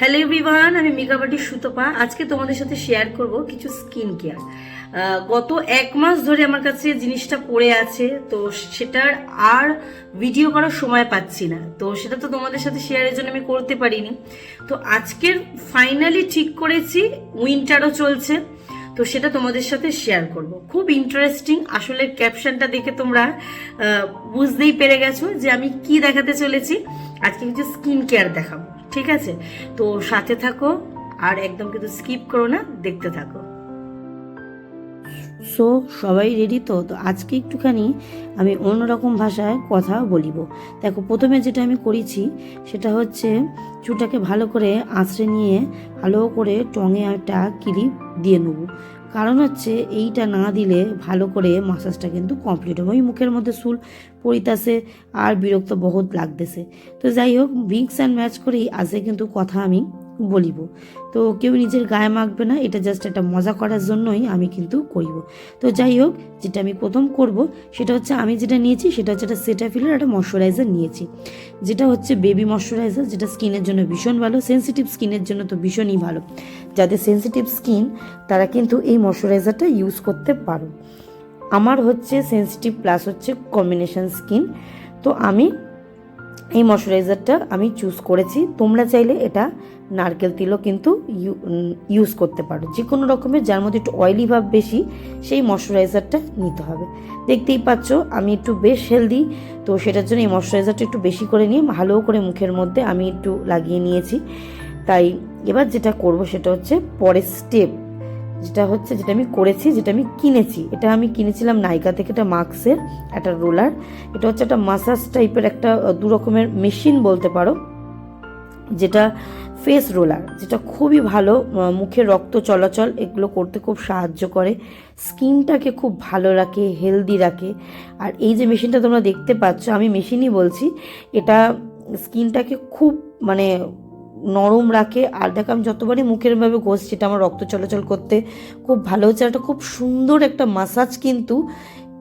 Hello everyone আমি মেকাবাটি সুতপা। আজকে তোমাদের সাথে শেয়ার করব কিছু স্কিন কেয়ার গত এক মাস ধরে আমার কাছে জিনিসটা পড়ে আছে, তো সেটার আর ভিডিও করার সময় পাচ্ছি না। তো সেটা তো তোমাদের সাথে শেয়ারের জন্য আমি করতে পারিনি। তো আজকের ফাইনালি ঠিক করেছি উইন্টারও চলছে, তো সেটা তোমাদের সাথে শেয়ার করব। খুব ইন্টারেস্টিং আসলে ক্যাপশনটা দেখে তোমরা বুঝতেই পেরে গেছো যে আমি কি দেখাতে চলেছি। আজকে কিছু স্কিন কেয়ার দেখাবো। ঠিক আছে? তো সাথে থাকো আর একদম কিন্তু স্কিপ করো না, দেখতে থাকো। সো সবাই রেডি তো? তো আজকে একটুখানি আমি অন্যরকম ভাষায় কথা বলিব। দেখো, প্রথমে যেটা আমি করেছি, সেটা হচ্ছে চুটাকে ভালো করে আঁচড়ে নিয়ে ভালো করে টঙে একটা ক্লিপ দিয়ে নেব। কারণ হচ্ছে এইটা না দিলে ভালো করে মাসাজটা কিন্তু কমপ্লিট হবে। ওই মুখের মধ্যে চুল পড়িতাছে আর বিরক্ত বহুত লাগতেছে। তো যাই হোক মিক্স অ্যান্ড ম্যাচ করেই আজকে কিন্তু কথা আমি বলিব। তো কেউ নিজের গায়ে মাখবে না, এটা জাস্ট একটা মজা করার জন্যই আমি কিন্তু করিব। তো যাই হোক, যেটা আমি প্রথম করব, সেটা হচ্ছে আমি যেটা নিয়েছি, সেটা হচ্ছে একটা সেটাফিলের একটা ময়শ্চারাইজার নিয়েছি। যেটা হচ্ছে বেবি ময়শ্চারাইজার যেটা স্কিনের জন্য ভীষণ ভালো সেন্সিটিভ স্কিনের জন্য তো ভীষণই ভালো। যাদের সেন্সিটিভ স্কিন তারা কিন্তু এই ময়শ্চারাইজারটা ইউজ করতে পারো। আমার হচ্ছে সেন্সিটিভ প্লাস হচ্ছে কম্বিনেশন স্কিন তো আমি এই ময়শ্চারাইজারটা আমি চুজ করেছি। তোমরা চাইলে এটা নারকেল তেলও কিন্তু ইউজ করতে পারো। যে কোনো রকমের, যার মধ্যে একটু অয়েলি ভাব বেশি, সেই ময়শ্চারাইজারটা নিতে হবে। দেখতেই পাচ্ছ, আমি একটু বেশ হেলদি তো সেটার জন্য এই ময়শ্চারাইজারটা একটু বেশি করে নিয়ে, ভালো করে মুখের মধ্যে আমি একটু লাগিয়ে নিয়েছি। তাই এবার যেটা করব, সেটা হচ্ছে পরের স্টেপ যেটা হচ্ছে, যেটা আমি করেছি, যেটা আমি কিনেছি। এটা আমি কিনেছিলাম নাইকা থেকে একটা মাক্সের, একটা রোলার। এটা হচ্ছে একটা মাসাজ টাইপের একটা দু রকমের মেশিন বলতে পারো, যেটা ফেস রোলার, যেটা খুবই ভালো মুখে রক্ত চলাচল, এগুলো করতে খুব সাহায্য করে। স্কিনটাকে খুব ভালো রাখে, হেলদি রাখে। আর এই যে মেশিনটা তোমরা দেখতে পাচ্ছ, আমি মেশিনই বলছি, এটা স্কিনটাকে খুব মানে নরম রাখে। আর দেখো, আমি যতবারই মুখের ভাবে ঘষছি, এটা আমার রক্ত চলাচল করতে খুব ভালো হচ্ছে। একটা খুব সুন্দর একটা মাসাজ কিন্তু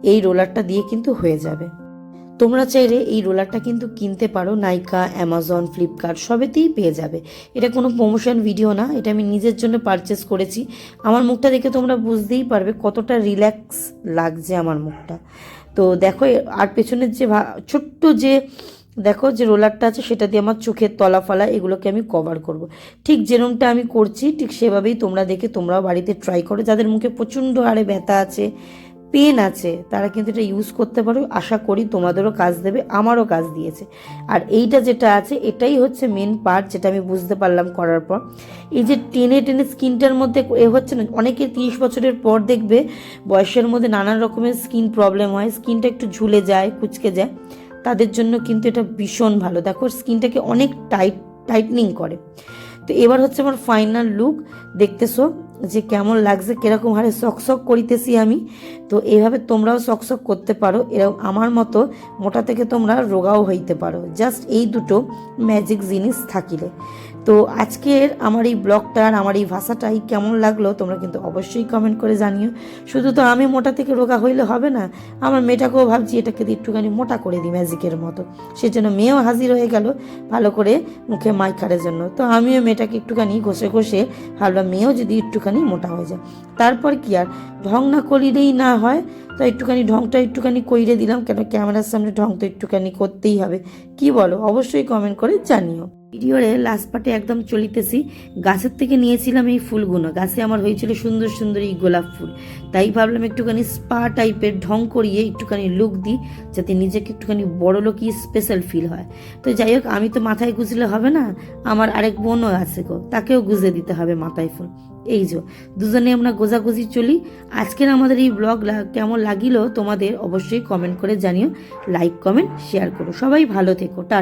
এই রোলারটা দিয়ে কিন্তু হয়ে যাবে। তোমরা চাইলে এই রোলারটা কিন্তু কিনতে পারো। নাইকা অ্যামাজন ফ্লিপকার্ট সবেতেই পেয়ে যাবে। এটা কোনো প্রমোশন ভিডিও না, এটা আমি নিজের জন্য পারচেস করেছি। আমার মুখটা দেখে তোমরা বুঝতেই পারবে কতটা রিল্যাক্স লাগছে আমার মুখটা। তো দেখো আর পেছনের যে ছোট্ট যে দেখো যে রোলারটা আছে, সেটা দিয়ে আমার চোখের তলা ফলা, এগুলোকে আমি কভার করব। ঠিক যেরমটা আমি করছি, ঠিক সেভাবেই তোমরা দেখে তোমরাও বাড়িতে ট্রাই করো। যাদের মুখে প্রচণ্ড হারে ব্যথা আছে পেন আছে, তারা কিন্তু এটা ইউজ করতে পারো। আশা করি তোমাদেরও কাজ দেবে, আমারও কাজ দিয়েছে। আর এইটা যেটা আছে, এটাই হচ্ছে মেন পার্ট যেটা আমি বুঝতে পারলাম করার পর। এই যে টেনে টেনে স্কিনটার মধ্যে এ হচ্ছে না, অনেকে তিরিশ বছরের পর দেখবে, বয়সের মধ্যে নানান রকমের স্কিন প্রবলেম হয় স্কিনটা একটু ঝুলে যায়, কুচকে যায়। তাদের জন্য কিন্তু এটা ভীষণ ভালো। দেখো, স্কিনটাকে অনেক টাইট টাইটনিং করে। তো এবার হচ্ছে আমার ফাইনাল লুক দেখতেছো যে কেমন লাগছে, কীরকম হারে সকসক করিতেছি আমি। তো এইভাবে তোমরাও সকসক করতে পারো, এরকম আমার মতো মোটা থেকে তোমরা রোগাও হইতে পারো। জাস্ট এই দুটো ম্যাজিক জিনিস থাকিলে। তো আজকের আমার এই ব্লগটা আর আমার এই ভাষাটাই কেমন লাগল, তোমরা কিন্তু অবশ্যই কমেন্ট করে জানিও। শুধু তো আমি মোটা থেকে রোগা হইলে হবে না, আমার মেয়েটাকেও ভাবছি এটাকে একটুখানি মোটা করে দিই ম্যাজিকের মতো। সেজন্য মেয়েও হাজির হয়ে গেল ভালো করে মুখে মাইকারের জন্য। তো আমিও মেয়েটাকে একটুখানি ঘষে ঘষে, ভাবলাম মেয়েও যদি একটুখানি মোটা হয়ে যায়। তারপর কি আর? ঢং না করিলেই না হয়। তো একটুখানি ঢংটা একটুখানি কইরে দিলাম কেন? ক্যামেরার সামনে ঢং তো একটুখানি করতেই হবে। কি বলো? অবশ্যই কমেন্ট করে জানিও। ভিডিওরে লাস্ট পার্টে একদম চলিতেছি। গাছের থেকে নিয়েছিলাম এই ফুলগুলো। গাছে আমার হয়েছিল সুন্দর সুন্দর এই গোলাপ ফুল। তাই ভাবলাম একটুখানি স্পা টাইপের ঢং করিয়ে একটুখানি লুক দিই, যাতে নিজেকে একটুখানি বড় লোকই স্পেশাল ফিল হয়। তো যাই হোক, আমি তো মাথায় গুজলে হবে না, আমার আরেক বোনও আছে গো, তাকেও গুজে দিতে হবে মাথায় ফুল। এই যে, দুজনে আমরা গোজাগুজি চলি। আজকের আমাদের এই ব্লগ কেমন লাগিল তোমাদের অবশ্যই কমেন্ট করে জানিও। লাইক কমেন্ট শেয়ার করো। সবাই ভালো থেকো টাটা